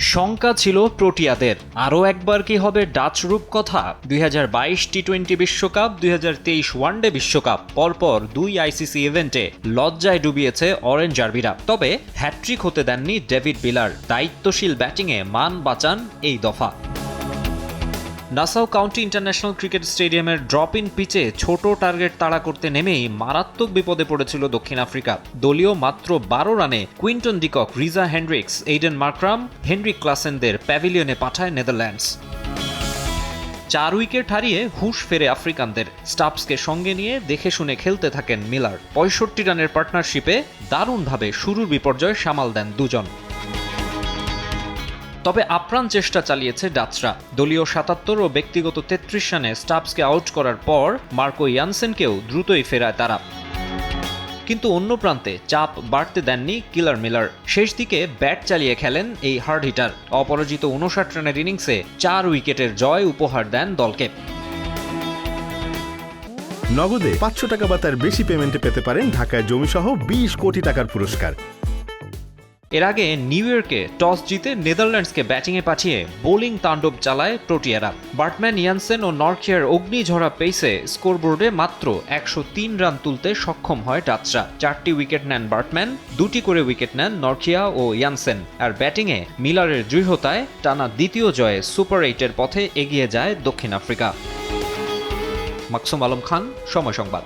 শঙ্কা ছিল প্রোটিয়াদের। আরও একবার কি হবে ডাচ রূপ কথা দুই টি টোয়েন্টি বিশ্বকাপ, দুই হাজার তেইশ ওয়ানডে বিশ্বকাপ, পরপর দুই আইসিসি ইভেন্টে লজ্জায় ডুবিয়েছে অরেঞ্জ আরবিরা। তবে হ্যাট্রিক হতে দেননি ডেভিড বিলার। দায়িত্বশীল ব্যাটিংয়ে মান বাঁচান এই দফা। নাসাউ কাউন্টি ইন্টারন্যাশনাল ক্রিকেট স্টেডিয়ামের ড্রপ ইন পিচে ছোট টার্গেট তাড়া করতে নেমেই মারাত্মক বিপদে পড়েছিল দক্ষিণ আফ্রিকা। দলীয় মাত্র বারো রানে Quinton de Kock, Reeza Hendricks, Aiden Markram, Heinrich ক্লাসেনদের প্যাভিলিয়নে পাঠায় নেদারল্যান্ডস। চার উইকেট হারিয়ে হুশ ফেরে আফ্রিকানদের। স্টাফসকে সঙ্গে নিয়ে দেখে শুনে খেলতে থাকেন মিলার। পঁয়ষট্টি রানের পার্টনারশিপে দারুণভাবে শুরুর বিপর্যয় সামাল দেন দুজন। তবে আপ্রাণ চেষ্টা চালিয়েছে ডাচরা। দলীয় সাতাত্তর ও ব্যক্তিগত তেত্রিশ রানে স্টাফসকে আউট করার পর মার্কো ইয়ানসেনকেও দ্রুতই ফেরায় তারা। কিন্তু অন্য প্রান্তে চাপ বাড়তে দেননি কিলার মিলার। শেষ দিকে ব্যাট চালিয়ে খেলেন এই হার্ড হিটার। অপরাজিত উনষাট রানের ইনিংসে চার উইকেটের জয় উপহার দেন দলকে। নগদে পাঁচশো টাকা বা তার বেশি পেমেন্টে পেতে পারেন ঢাকায় জমিসহ বিশ কোটি টাকার পুরস্কার। এর আগে নিউ ইয়র্কে টস জিতে নেদারল্যান্ডসকে ব্যাটিংয়ে পাঠিয়ে বোলিং তাণ্ডব চালায় প্রোটিয়ারা। বার্টম্যান ইয়ানসেন ও নর্কিয়ার অগ্নিঝরা পেসে স্কোরবোর্ডে মাত্র একশো তিন রান তুলতে সক্ষম হয় ডাচরা। চারটি উইকেট নেন বার্টম্যান, দুটি করে উইকেট নেন নর্কিয়া ও ইয়ানসেন। আর ব্যাটিংয়ে মিলারের দৃঢ়তায় টানা দ্বিতীয় জয়ে সুপার এইটের পথে এগিয়ে যায় দক্ষিণ আফ্রিকা। মাকসুম আলম খান, সময় সংবাদ।